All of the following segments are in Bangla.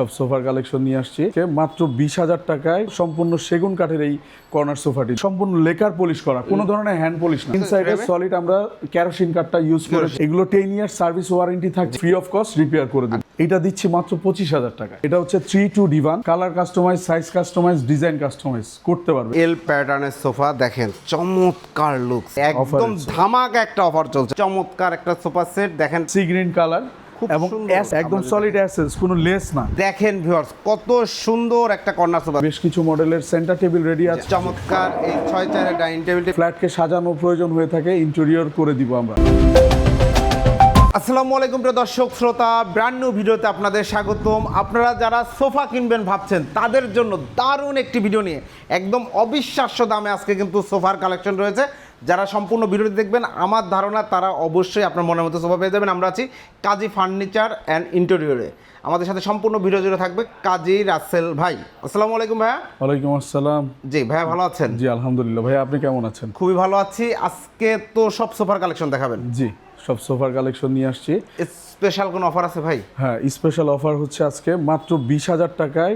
সব সোফার কালেকশন নিয়ে আসছি। মাত্র বিশ হাজার টাকায় সম্পূর্ণ সেগুন কাঠের এই কর্নার সোফাটি। সম্পূর্ণ লেকার পলিশ করা কোনো ধরনের হ্যান্ড পলিশ না। ইনসাইডে সলিড আমরা ক্যারোসিন কাঠটা ইউজ করে এগুলো টেন ইয়ার সার্ভিস ওয়ারেন্টি থাকছে ফ্রি অফ কস্ট রিপেয়ার করে দিন। এটা দিচ্ছি মাত্র পঁচিশ হাজার টাকা এটা হচ্ছে three two divan colour customize size customize design customize করতে পারবে। এল প্যাটার্নের সোফা দেখেন চমৎকার লুক একদম। ধামাকা একটা অফার চলছে। চমৎকার একটা সোফা সেট দেখেন। সি গ্রিন কালার এবং সুন্দর। একদম সলিড অ্যাসেস কোনো লেস না। দেখেন ভিউয়ার্স কত সুন্দর একটা কর্নার সোফা বেশ কিছু মডেলের সেন্টার টেবিল রেডি আছে। চমৎকার এই ছয় চারের ডাইনিং টেবিলটি ফ্ল্যাটকে সাজানো প্রয়োজন হয়ে থাকে ইন্টেরিয়র করে দিব আমরা। আসসালামু আলাইকুম প্রিয় দর্শক শ্রোতা ব্র্যান্ড নিউ ভিডিওতে আপনাদের স্বাগতম। আপনারা যারা সোফা কিনবেন ভাবছেন তাদের জন্য দারুণ একটি ভিডিও নিয়ে একদম অবিশ্বাস্য দামে আজকে কিন্তু সোফার কালেকশন রয়েছে। যারা সম্পূর্ণ ভিডিওটি দেখবেন আমার ধারণা তারা অবশ্যই আপনার মনের মতো সোফা পেয়ে যাবেন। আমরা আছি কাজী ফার্নিচার অ্যান্ড ইন্টেরিয়রে। আমাদের সাথে সম্পূর্ণ ভিডিও জুড়ে থাকবে কাজী রাসেল ভাই। আসসালামু আলাইকুম ভাইয়া। ওয়ালাইকুম আসসালাম। জি ভাইয়া ভালো আছেন? জি আলহামদুলিল্লাহ। ভাই আপনি কেমন আছেন? খুবই ভালো আছি। আজকে তো সব সোফার কালেকশন দেখাবেন। জি সব সোফার কালেকশন নিয়ে আসছি। স্পেশাল কোনো অফার আছে ভাই? হ্যাঁ স্পেশাল অফার হচ্ছে আজকে মাত্র বিশ হাজার টাকায়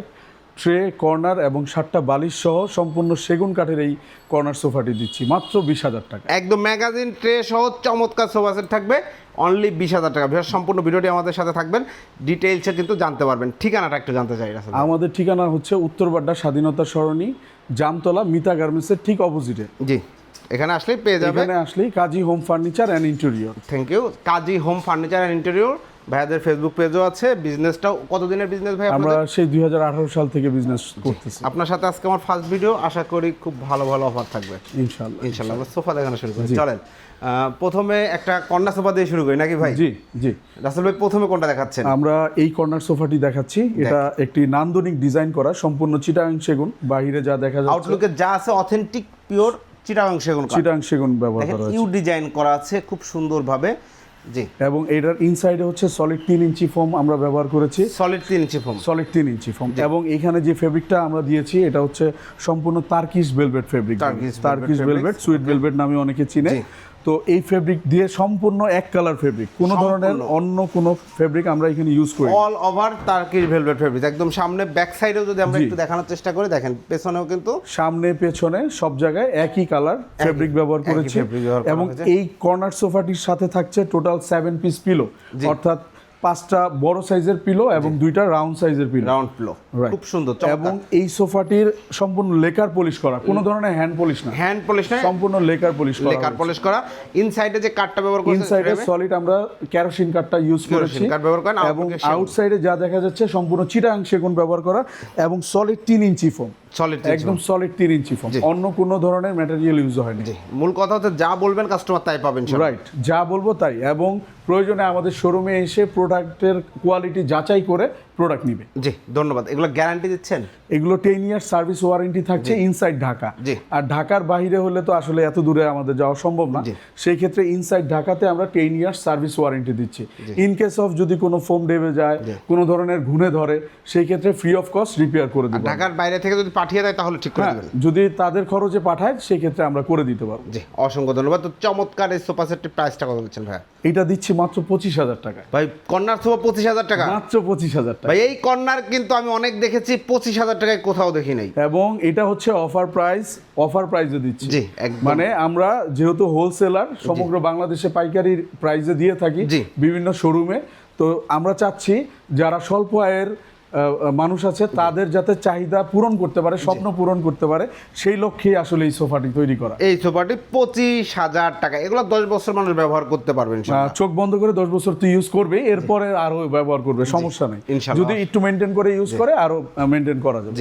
ট্রে কর্নার এবং সাতটা বালিশ সহ সম্পূর্ণ সেগুন কাঠের এই কর্নার সোফাটি দিচ্ছি। মাত্র বিশ হাজার টাকা। একদম ম্যাগাজিন ট্রে সহ চমৎকার সোফা সেট থাকবে। অনলি বিশ হাজার টাকা। ভিউয়ার সম্পূর্ণ ভিডিওটি আমাদের সাথে থাকবেন। ডিটেইলসে কিন্তু জানতে পারবেন। ঠিকানাটা একটু জানতে চাই আমাদের ঠিকানা হচ্ছে উত্তরবাড্ডা স্বাধীনতা সরণি জামতলা মিতা গার্মেন্টসের ঠিক অপোজিটে। জি। এখানে আসলেই পেয়ে যাবেন। এখানে আসলেই Kazi home furniture and interior. Thank you Kazi home furniture and interior ভাইয়াদের ফেসবুক পেজও আছে। বিজনেসটাও কতদিনের বিজনেস ভাই আমরা সেই দুই সাল থেকে বিজনেস করতেছি। আপনার সাথে আজকে আমার ফার্স্ট ভিডিও আশা করি খুব ভালো ভালো অফার থাকবে। ইনশাল্লাহ ইনশাল্লাহ আমরা সোফা দেখানো শুরু করি। চলেন প্রথমে একটা কন্যা সোফা দিয়ে শুরু করি নাকি ভাই? জি জি। রাসেল ভাই প্রথমে কোনটা দেখাচ্ছেন? আমরা এই কর্নার সোফাটি দেখাচ্ছি। এটা একটি নান্দনিক ডিজাইন করা সম্পূর্ণ চিটাং সেগুন। বাহিরে যা দেখা যাচ্ছে আউটলুকে যা আছে অথেন্টিক পিওর চিটাং সেগুন চিটাং সেগুন ব্যবহার করা হয়েছে। ইউ ডিজাইন করা আছে খুব সুন্দরভাবে। জি। এবং এটার ইনসাইডে হচ্ছে সলিড তিন ইঞ্চি ফোম আমরা ব্যবহার করেছি। সলিড তিন ইঞ্চি ফোম সলিড তিন ইঞ্চি ফোম এবং এখানে যে ফেব্রিকটা আমরা দিয়েছি এটা হচ্ছে সম্পূর্ণ Turkish velvet fabric Turkish velvet Turkish velvet sweet velvet নামে অনেকে চিনে। তো এই ফেব্রিক দিয়ে সম্পূর্ণ এক কালার ফেব্রিক কোনো ধরনের অন্য কোনো ফেব্রিক আমরা এখানে ইউজ করি all over Turkish velvet fabric একদম সামনে ব্যাক সাইডেও যদি আমরা একটু দেখানোর চেষ্টা করি দেখেন পেছনেও কিন্তু সামনে পেছনে সব জায়গায় একই কালার ফেব্রিক ব্যবহার করেছি এবং এই কর্নার সোফাটির সাথে থাকছে টোটাল সেভেন পিস পিলো অর্থাৎ পাঁচটা বড় সাইজের পিলো এবং দুইটা রাউন্ড সাইজের পিলো রাউন্ড পিলো খুব সুন্দর এবং এই সোফাটির সম্পূর্ণ লেকার পলিশ করা। কোনো ধরনের হ্যান্ড পলিশ না। হ্যান্ড পলিশ না সম্পূর্ণ লেকার পলিশ করা লেকার পলিশ করা। ইনসাইডে যে কাঠটা ব্যবহার করেছেন ইনসাইডে সলিড আমরা কেরোসিন কাঠটা ইউজ করেছি। কাঠ ব্যবহার করেন, এবং আউটসাইডে যা দেখা যাচ্ছে সম্পূর্ণ চিটাং সেগুন ব্যবহার করা এবং সলিড তিন ইঞ্চি ফোম সলিড একদম সলিড তিন ইঞ্চি ফোম অন্য কোনো ধরনের ম্যাটেরিয়াল ইউজ হয়নি। মূল কথা হচ্ছে যা বলবেন কাস্টমার তাই পাবেন রাইট যা বলব তাই। এবং প্রয়োজনে আমাদের শোরুমে এসে প্রোডাক্টের কোয়ালিটি যাচাই করে প্রোডাক্ট নিবে। জি ধন্যবাদ। এগুলো গ্যারান্টি দিচ্ছেন? এগুলো টেন ইয়ার সার্ভিস ওয়ারেন্টি থাকছে ইনসাইড ঢাকা। আর ঢাকার বাইরে হলে তো আসলে এত দূরে আমাদের যাওয়া সম্ভব না। সেই ক্ষেত্রে ইনসাইড ঢাকাতে আমরা টেন ইয়ার সার্ভিস ওয়ারেন্টি দিচ্ছি। ইন কেস অফ যদি কোনো ফোম ডেবে যায় কোনো ধরনের ঘুনে ধরে সেই ক্ষেত্রে ফ্রি অফ কস্ট রিপেয়ার করে দেবো ঢাকার বাইরে থেকে যদি পাঠিয়ে দেয় তাহলে ঠিক করে হ্যাঁ, দেবেন। যদি তাদের খরচে পাঠায় সেই ক্ষেত্রে আমরা করে দিতে পারব। জি অসংখ্য ধন্যবাদ। তো চমৎকার এই সোফা সেটটির প্রাইসটা কত দিচ্ছেন ভাই এটা দিচ্ছি মাত্র পঁচিশ হাজার টাকা ভাই কর্নার সোফা পঁচিশ হাজার টাকা। মাত্র পঁচিশ হাজার টাকা। ভাই এই কর্নার কিন্তু আমি অনেক দেখেছি পঁচিশ হাজার টাকায় কোথাও দেখি নাই এবং এটা হচ্ছে অফার প্রাইস অফার প্রাইসে দিচ্ছি জি। মানে আমরা যেহেতু হোলসেলার সমগ্র বাংলাদেশে পাইকারি প্রাইসে দিয়ে থাকি। বিভিন্ন শোরুমে তো আমরা চাচ্ছি যারা স্বল্প আয়ের মানুষ আছে তাদের যাতে চাহিদা পূরণ করতে পারে স্বপ্ন পূরণ করতে পারে সেই লক্ষ্যেই আসলে এই সোফাটি তৈরি করা। এই সোফাটি পঁচিশ হাজার টাকা এগুলো দশ বছর মানুষ ব্যবহার করতে পারবেন চোখ বন্ধ করে দশ বছর তুই ইউজ করবে এরপরে আরও ব্যবহার করবে সমস্যা নেই। যদি একটু মেনটেন করে ইউজ করে আরও মেনটেন করা যাবে?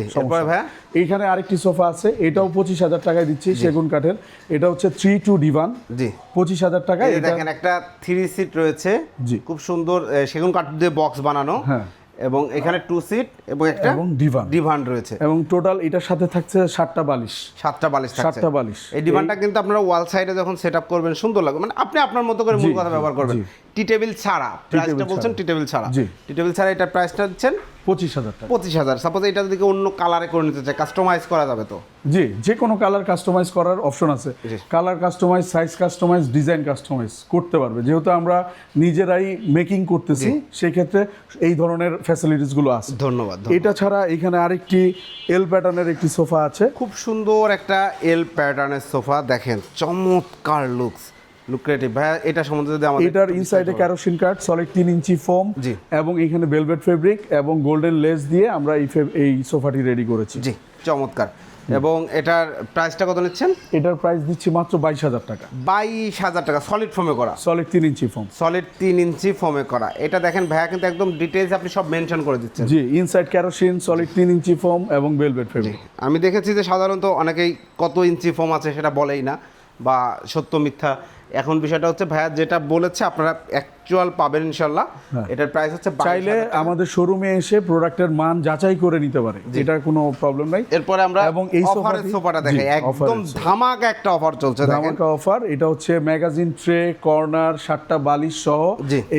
এইখানে আরেকটি সোফা আছে এটাও পঁচিশ হাজার টাকায় দিচ্ছি সেগুন কাঠের। এটা হচ্ছে থ্রি টু ডিভান জি। পঁচিশ হাজার টাকা এটা দেখেন একটা থ্রি সিট রয়েছে। জি। খুব সুন্দর সেগুন কাঠ দিয়ে বক্স বানানো। হ্যাঁ। এবং এখানে টু সিট এবং একটা এবং ডিভান ডিভান রয়েছে। এবং টোটাল এটার সাথে থাকছে সাতটা বালিশ। সাতটা বালিশ থাকছে। সাতটা বালিশ। এই ডিভানটা কিন্তু আপনারা ওয়াল সাইডে যখন সেট আপ করবেন সুন্দর লাগবে। মানে আপনি আপনার মতো করে মূল কথা ব্যবহার করবেন। টি টেবিল ছাড়া। প্রাইসটা বলছেন টি টেবিল ছাড়া। টি টেবিল ছাড়া। এটার প্রাইসটা দিচ্ছেন পঁচিশ হাজার টাকা। পঁচিশ হাজার। সাপোজ এটা যদি অন্য কালারে করে নিতে চায় কাস্টমাইজ করা যাবে তো? জি যে কোনো কালার কাস্টমাইজ করার অপশন আছে। Colour customize size customize design customize করতে পারবে। যেহেতু আমরা নিজেরাই মেকিং করতেছি সেই ক্ষেত্রে এই ধরনের ফ্যাসিলিটিসগুলো আছে। ধন্যবাদ এটা ছাড়া এখানে আরেকটি এল প্যাটার্নের একটি সোফা আছে। খুব সুন্দর একটা এল প্যাটার্নের সোফা দেখেন চমৎকার লুকস লুক্রেটিভ এটা সম্বন্ধে যদি আমাদের এটার ইনসাইডে ক্যারোসিন কার্ড সলিড তিন ইঞ্চি ফোম জি। এবং এখানে ভেলভেট ফেব্রিক এবং গোল্ডেন লেস দিয়ে আমরা এই এই সোফাটি রেডি করেছি। জি চমৎকার। এবং এটার প্রাইসটা কত নিচ্ছেন? এটার প্রাইস দিচ্ছি মাত্র বাইশ হাজার টাকা। বাইশ হাজার টাকা সলিড ফোমে করা। সলিড তিন ইঞ্চি ফোম সলিড তিন ইঞ্চি ফোমে করা। এটা দেখেন ভাইয়া কিন্তু একদম ডিটেলস আপনি সব মেনশন করে দিচ্ছেন। জি ইনসাইড ক্যারোসিন সলিড তিন ইঞ্চি ফোম এবং ভেলভেট ফেব্রিক আমি দেখেছি যে সাধারণত অনেকেই কত ইঞ্চি ফোম আছে সেটা বলেই না। বা সত্য মিথ্যা। এখন বিষয়টা হচ্ছে ভাইয়া যেটা বলেছে আপনারা অ্যাকচুয়াল পাবেন ইনশাল্লাহ হ্যাঁ। এটার প্রাইস হচ্ছে চাইলে আমাদের শোরুমে এসে প্রোডাক্টের মান যাচাই করে নিতে পারে। এটার কোনো প্রবলেম নাই। এরপরে আমরা এবং এই অফারের সোফাটা দেখাই। একদম ধামাকা একটা অফার চলছে দেখেন। ধামাকা অফার এটা হচ্ছে ম্যাগাজিন ট্রে কর্নার সাতটা বালিশ সহ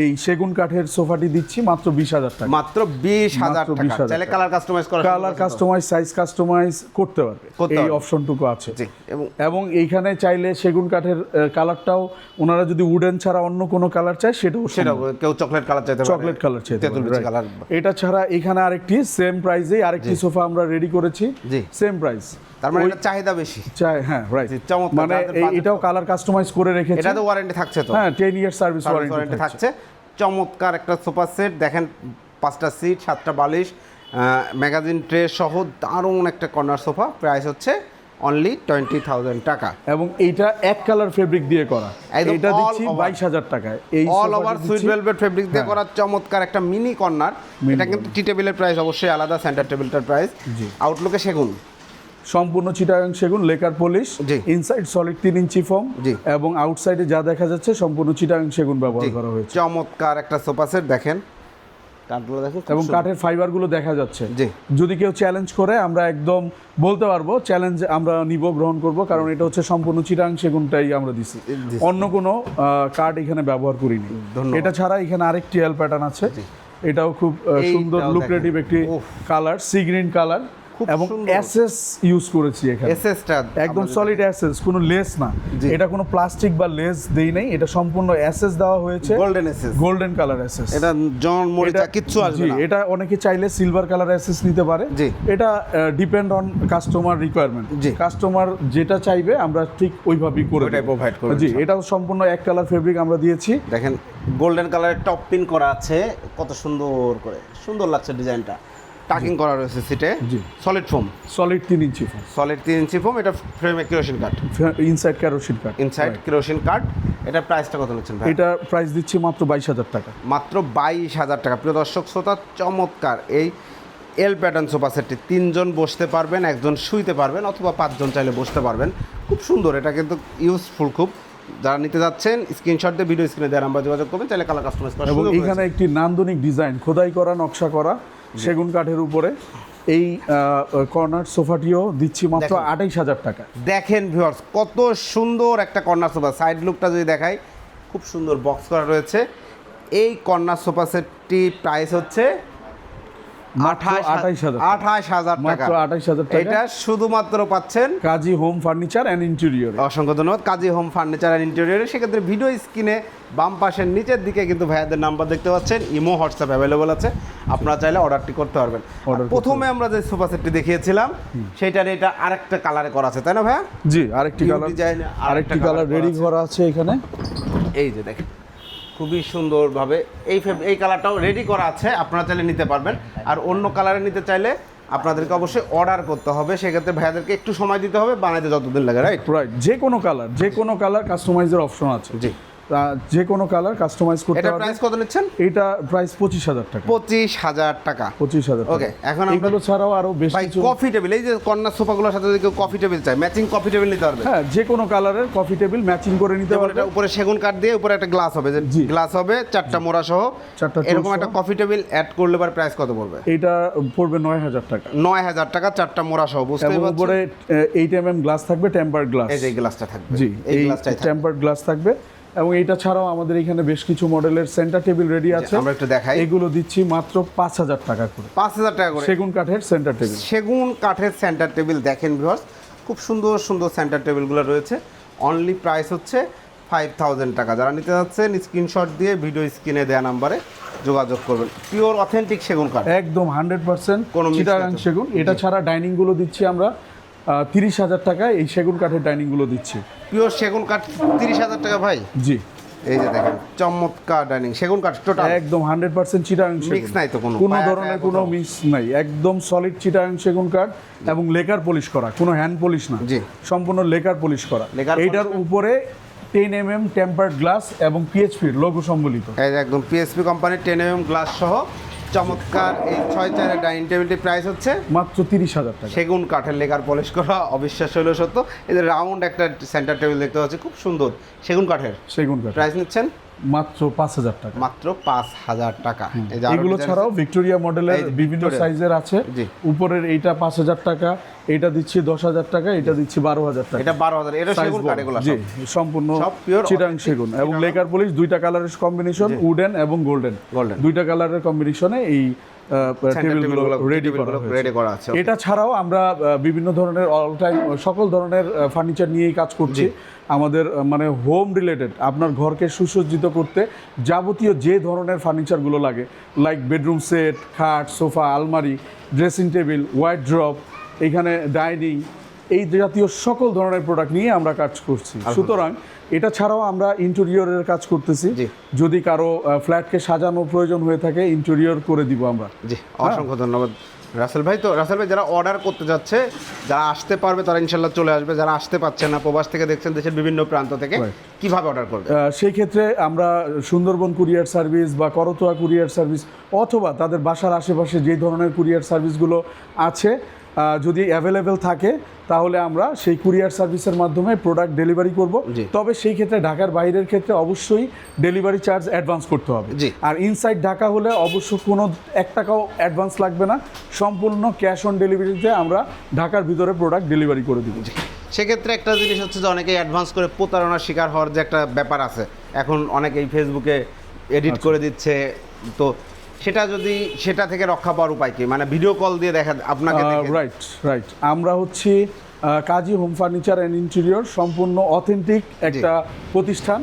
এই সেগুন কাঠের সোফাটি দিচ্ছি মাত্র বিশ হাজার টাকা। মাত্র বিশ হাজার টাকা। চাইলে কালার কাস্টমাইজ করা কালার কাস্টমাইজ সাইজ কাস্টমাইজ করতে পারবে। এই। অপশনটুকু আছে। জি এবং এবং এইখানে চাইলে সেগুন কাঠের কালারটাও ওনারা যদি উডেন ছাড়া অন্য কোনো কালার চায় সেটাও সেটা কেউ চকলেট কালার চাইতে চকলেট কালার চাইতে কালার এটা ছাড়া এখানে আরেকটি সেম প্রাইসে আরেকটি সোফা আমরা রেডি করেছি। সেম প্রাইস তার মানে এটা চাহিদা বেশি। চাই হ্যাঁ রাইট চমৎকার। মানে এটাও কালার কাস্টমাইজ করে রেখেছি। এটা তো ওয়ারেন্টি থাকছে তো। হ্যাঁ ten year service warranty warranty থাকছে। চমৎকার একটা সোফা সেট। দেখেন পাঁচটা সিট সাতটা বালিশ ম্যাগাজিন ট্রে সহ দারুণ একটা কর্নার সোফা। প্রাইস হচ্ছে অনলি টোয়েন্টি থাউজেন্ড টাকা। এবং এইটা এক কালার ফেব্রিক দিয়ে করা। এটা দিচ্ছি বাইশ হাজার টাকায়। এই all over sweet velvet fabric দিয়ে হ্যাঁ। করা চমৎকার একটা মিনি কর্নার এটা কিন্তু টি টেবিলের প্রাইস অবশ্যই আলাদা সেন্টার টেবিলটার প্রাইস। আউটলুকে সেগুন। সম্পূর্ণ চিটাগাং সেগুন লেকার পলিশ। ইনসাইড সলিড তিন ইঞ্চি ফর্ম। এবং আউটসাইডে যা দেখা যাচ্ছে সম্পূর্ণ চিটাগাং সেগুন ব্যবহার করা হয়েছে। চমৎকার একটা সোফা সেট দেখেন। কাঠগুলো দেখেন এবং কাঠের ফাইবারগুলো দেখা যাচ্ছে। জি। যদি কেউ চ্যালেঞ্জ করে আমরা একদম বলতে পারব চ্যালেঞ্জ আমরা নিব গ্রহণ করব কারণ এটা হচ্ছে সম্পূর্ণ চিরাং সেগুনটাই আমরা দিছি। অন্য কোনো কাঠ এখানে ব্যবহার করিনি। এটা ছাড়া এখানে আরেকটি এল প্যাটার্ন আছে। এটাও খুব সুন্দর লুক্রেটিভ একটি কালার সি গ্রিন কালার এবং এসএস ইউজ করেছি এখানে। এসএসটা একদম সলিড এসএস কোনো লেস না। এটা কোনো প্লাস্টিক বা লেস দেই নাই এটা সম্পূর্ণ এসএস দেওয়া হয়েছে। Golden SS. Golden colour SS. এটা জন মরিচা কিচ্ছু আসবে না। এটা অনেকে চাইলে সিলভার কালার অ্যাসেস নিতে পারে। এটা depend on customer requirement. Customer যেটা চাইবে আমরা ঠিক ওইভাবেই করে দেব। provide করবেন, জি। এটাও সম্পূর্ণ এক কালার ফেব্রিক আমরা দিয়েছি। দেখেন গোল্ডেন কালারের টপ পিন করা আছে। কত সুন্দর করে। সুন্দর লাগছে ডিজাইনটা টাকিং করা রয়েছে সিটে জি। সলিড ফোম সলিড তিন ইঞ্চি ফোম সলিড তিন ইঞ্চি ফোম এটা ফ্রেমে কিরোসিন কাঠ ইনসাইড ক্যারোসিন কাট ইনসাইড কিরোসিন কাঠ এটা প্রাইসটা কত নিচ্ছেন ভাই? এটা প্রাইস দিচ্ছি মাত্র বাইশ হাজার টাকা। মাত্র বাইশ হাজার টাকা। প্রিয় দর্শক শ্রোতা চমৎকার। এই এল প্যাটার্ন সোফা সেটটি তিনজন বসতে পারবেন একজন শুইতে পারবেন অথবা পাঁচজন চাইলে বসতে পারবেন। খুব সুন্দর এটা কিন্তু ইউজফুল খুব। যারা নিতে যাচ্ছেন স্ক্রিনশট দিয়ে ভিডিও স্ক্রিনে দেওয়ার নাম্বার যোগাযোগ করবেন চাইলে কালার কাস্টমাইজ করা এবং এখানে একটি নান্দনিক ডিজাইন খোদাই করা নকশা করা। সেগুন কাঠের উপরে এই কর্নার সোফাটিও দিচ্ছি মাত্র আটাইশ আঠাইশ হাজার টাকা। দেখেন ভিউয়ার্স কত সুন্দর একটা কর্নার সোফা সাইড লুকটা যদি দেখাই খুব সুন্দর বক্স করা রয়েছে। এই কর্নার সোফা সেটটি প্রাইস হচ্ছে Kazi home furniture and interior অসংখ্য ধন্যবাদ। কাজী হোম ফার্নিচার অ্যান্ড ইন্টেরিয়রে সেক্ষেত্রে ভিডিও স্ক্রিনে বাম পাশের নিচের দিকে কিন্তু ভাইয়াদের নাম্বার দেখতে পাচ্ছেন। ইমো হোয়াটসঅ্যাপ অ্যাভেলেবল আছে। আপনারা চাইলে অর্ডারটি করতে পারবেন। প্রথমে আমরা যে সোফা সেটটি দেখিয়েছিলাম সেইটার এটা আরেকটা কালারে করা আছে তাই না ভাইয়া? জি আরেকটি কালার আরেকটা কালার রেডি করা আছে এখানে। এই যে দেখেন। খুবই সুন্দরভাবে এই এই কালারটাও রেডি করা আছে আপনারা চাইলে নিতে পারবেন। আর অন্য কালারে নিতে চাইলে আপনাদেরকে অবশ্যই অর্ডার করতে হবে সেক্ষেত্রে ভাইয়াদেরকে একটু সময় দিতে হবে বানাইতে যতদিন লাগে রাইট রাইট যে কোনো কালার যে কোনো কালার কাস্টমাইজের অপশন আছে। জি। যে কোনো কালার কাস্টমাইজ করতে এটা প্রাইস কত নিচ্ছেন? এটা প্রাইস পঁচিশ হাজার টাকা। পঁচিশ হাজার টাকা। পঁচিশ হাজার। Okay, এখন এগুলো ছাড়াও আরও বেশ কফি টেবিল এই যে কন্যা সোফাগুলোর সাথে যদি কেউ কফি টেবিল চায় ম্যাচিং কফি টেবিল নিতে পারবে। হ্যাঁ যে কোনো কালারের কফি টেবিল ম্যাচিং করে নিতে পারবে। এটা উপরে সেগুন কাঠ দিয়ে উপরে একটা গ্লাস হবে যে। গ্লাস হবে চারটা মোড়া সহ। চারটা এরকম একটা কফি টেবিল অ্যাড করলে পরে প্রাইস কত পড়বে? এটা পড়বে নয় হাজার টাকা। নয় হাজার টাকা চারটা মোড়া সহ বুঝতে এবং পারছেন? উপরে এইট এম এম গ্লাস থাকবে টেম্পার গ্লাস এই যে গ্লাসটা থাকবে। জি এই থাকবে। টেম্পার গ্লাস থাকবে। এবং এটা ছাড়াও আমাদের এখানে বেশ কিছু মডেলের সেন্টার টেবিল রেডি আছে। আমরা একটু দেখাই। এগুলো দিচ্ছি মাত্র পাঁচ হাজার টাকা করে। পাঁচ হাজার টাকা করে। সেগুন কাঠের সেন্টার টেবিল সেগুন কাঠের সেন্টার টেবিল দেখেন ভিউয়ার্স খুব সুন্দর সুন্দর সেন্টার টেবিলগুলো রয়েছে। অনলি প্রাইস হচ্ছে ফাইভ থাউজেন্ড টাকা। যারা নিতে যাচ্ছেন স্ক্রিনশট দিয়ে ভিডিও স্ক্রিনে দেওয়া নাম্বারে যোগাযোগ করবেন। পিওর অথেন্টিক সেগুন কাঠ। একদম হান্ড্রেড পার্সেন্ট কোনো সেগুন। এটা ছাড়া ডাইনিংগুলো দিচ্ছি আমরা তিরিশ হাজার টাকায় এই সেগুন কাঠের ডাইনিংগুলো দিচ্ছি। পিওর সেগুন কাঠ তিরিশ হাজার টাকা ভাই? জি। এই যে দেখেন চমৎকার ডাইনিং সেগুন কাঠ টোটাল একদম হান্ড্রেড পার্সেন্ট চিটাগাং Mix নাই তো কোনো, কোনো ধরনের কোনো মিক্স নাই। একদম সলিড চিটাগাং সেগুন কাঠ এবং লেকার পলিশ করা কোনো হ্যান্ড পলিশ না। জি। সম্পূর্ণ লেকার পলিশ করা। এইটার উপরে ten M M tempered glass এবং পিএইচপির লোগো সম্বলিত। একদম পিএসপি কোম্পানির টেন এম এম গ্লাস সহ চমৎকার এই ছয় চারের ডাইনিং টেবিলটি প্রাইস হচ্ছে। মাত্র তিরিশ হাজার টাকা। সেগুন কাঠের লেখার পলিশ করা অবিশ্বাস হলো সত্য। এদের রাউন্ড একটা সেন্টার টেবিল দেখতে পাচ্ছি খুব সুন্দর। সেগুন কাঠের? সেগুন কাঠ প্রাইস নিচ্ছেন? মাত্র পাঁচ হাজার টাকা। মাত্র পাঁচ হাজার টাকা। এগুলো ছাড়াও ভিক্টোরিয়া মডেলের বিভিন্ন সাইজের আছে। উপরের এইটা পাঁচ হাজার টাকা এটা দিচ্ছি দশ হাজার টাকা এটা দিচ্ছি বারো হাজার টাকা। এটা বারো হাজার এটা সেগুন জি সম্পূর্ণ চিটাং সেগুন এবং লেকার পলিশ দুইটা কালারের কম্বিনেশন উডেন এবং গোল্ডেন গোল্ডেন দুইটা কালারের কম্বিনেশনে এই টেবিলগুলো রেডি করা টেবিলগুলো করা আছে, এটা ছাড়াও আমরা বিভিন্ন ধরনের অল টাইম সকল ধরনের ফার্নিচার নিয়েই কাজ করছি। আমাদের মানে হোম রিলেটেড আপনার ঘরকে সুসজ্জিত করতে যাবতীয় যে ধরনের ফার্নিচারগুলো লাগে লাইক বেডরুম সেট খাট সোফা আলমারি ড্রেসিং টেবিল ওয়াইড ড্রপ এখানে ডাইনিং এই জাতীয় সকল ধরনের প্রোডাক্ট নিয়ে আমরা কাজ করছি। সুতরাং এটা ছাড়াও আমরা ইন্টেরিয়রের কাজ করতেছি। যদি কারও ফ্ল্যাটকে সাজানোর প্রয়োজন হয়ে থাকে ইন্টেরিয়র করে দিব আমরা। জি অসংখ্য ধন্যবাদ। রাসেল ভাই তো রাসেল ভাই যারা অর্ডার করতে যাচ্ছে যারা আসতে পারবে তারা ইনশাল্লাহ চলে আসবে। যারা আসতে পারছে না প্রবাস থেকে দেখছেন দেশের বিভিন্ন প্রান্ত থেকে. কীভাবে অর্ডার করবে? সেই ক্ষেত্রে আমরা সুন্দরবন কুরিয়ার সার্ভিস বা করতোয়া কুরিয়ার সার্ভিস অথবা তাদের বাসার আশেপাশে যে ধরনের কুরিয়ার সার্ভিসগুলো আছে যদি অ্যাভেলেবেল থাকে তাহলে আমরা সেই কুরিয়ার সার্ভিসের মাধ্যমে প্রোডাক্ট ডেলিভারি করব। তবে সেই ক্ষেত্রে ঢাকার বাইরের ক্ষেত্রে অবশ্যই ডেলিভারি চার্জ অ্যাডভান্স করতে হবে। জি। আর ইনসাইড ঢাকা হলে অবশ্য কোনো এক টাকাও অ্যাডভান্স লাগবে না। সম্পূর্ণ ক্যাশ অন ডেলিভারিতে আমরা ঢাকার ভিতরে প্রোডাক্ট ডেলিভারি করে দিব। সেক্ষেত্রে একটা জিনিস হচ্ছে যে অনেকেই অ্যাডভান্স করে প্রতারণার শিকার হওয়ার যে একটা ব্যাপার আছে। এখন অনেকেই ফেসবুকে এডিট আচ্ছা। করে দিচ্ছে। তো সেটা যদি সেটা থেকে রক্ষা পাওয়ার উপায় কি? মানে ভিডিও কল দিয়ে দেখা আপনাকে রাইট রাইট আমরা হচ্ছি Kazi home furniture and interior সম্পূর্ণ অথেন্টিক একটা প্রতিষ্ঠান।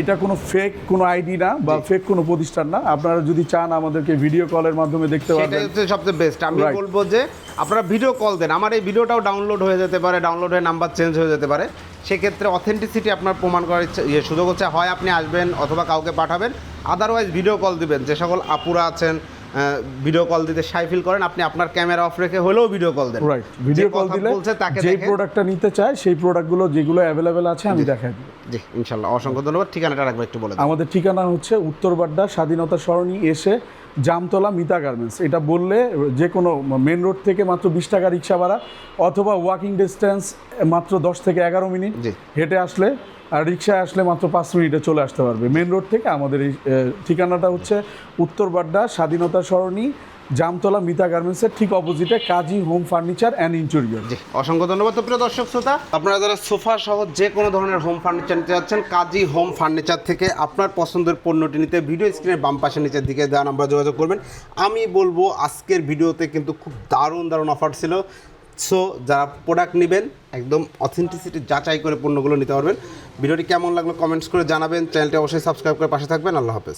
এটা কোনো ফেক কোনো আইডি না বা ফেক কোনো প্রতিষ্ঠান না। আপনারা যদি চান আমাদেরকে ভিডিও কলের মাধ্যমে দেখতে পারবেন। হচ্ছে সবচেয়ে বেস্ট আমি বলব যে আপনারা ভিডিও কল দেন। আমার এই ভিডিওটাও ডাউনলোড হয়ে যেতে পারে ডাউনলোড হয়ে নাম্বার চেঞ্জ হয়ে যেতে পারে। সেক্ষেত্রে অথেন্টিসিটি আপনার প্রমাণ করার ইয়ে সুযোগ হচ্ছে হয় আপনি আসবেন অথবা কাউকে পাঠাবেন আদারওয়াইজ ভিডিও কল দিবেন। যে সকল আপুরা আছেন ভিডিও কল দিতে সাই ফিল করেন আপনি আপনার ক্যামেরা অফ রেখে হলেও ভিডিও কল দেন। রাইট ভিডিও কল দিলে বলছে তাকে যে প্রোডাক্টটা নিতে চায় সেই প্রোডাক্টগুলো যেগুলো অ্যাভেলেবেল আছে আমি দেখাই দিব। জি ইনশাল্লাহ। অসংখ্য ধন্যবাদ। ঠিকানাটা রাখব একটু বলে আমাদের ঠিকানা হচ্ছে উত্তর উত্তরবাড্ডা স্বাধীনতা সরণি এসে জামতলা মিতা গার্মেন্টস। এটা বললে যে কোনো মেন রোড থেকে মাত্র বিশ টাকা রিক্সা ভাড়া অথবা ওয়াকিং ডিস্টেন্স মাত্র দশ থেকে এগারো মিনিট। হেঁটে আসলে আর রিক্সায় আসলে মাত্র পাঁচ মিনিটে চলে আসতে পারবে। মেন রোড থেকে আমাদের এই ঠিকানাটা হচ্ছে উত্তর উত্তরবাড্ডা স্বাধীনতা সরণি, জামতলা, মিতা গার্মেন্টসের ঠিক অপোজিটে Kazi home furniture and interior জি, অসংখ্য ধন্যবাদ প্রিয় দর্শক শ্রোতা। আপনারা যারা সোফা সহ যে কোনো ধরনের হোম ফার্নিচার নিতে যাচ্ছেন, কাজী হোম ফার্নিচার থেকে আপনার পছন্দের পণ্যটি নিতে ভিডিও স্ক্রিনের বাম পাশে নিচের দিকে দেওয়া নাম্বার যোগাযোগ করবেন। আমি বলব, আজকের ভিডিওতে কিন্তু খুব দারুণ দারুণ অফার ছিল। সো যারা প্রোডাক্ট নেবেন, একদম অথেন্টিসিটি যাচাই করে পণ্যগুলো নিতে পারবেন। ভিডিওটি কেমন লাগল কমেন্টস করে জানাবেন। চ্যানেলটি অবশ্যই সাবস্ক্রাইব করে পাশে থাকবেন। আল্লাহ হাফেজ।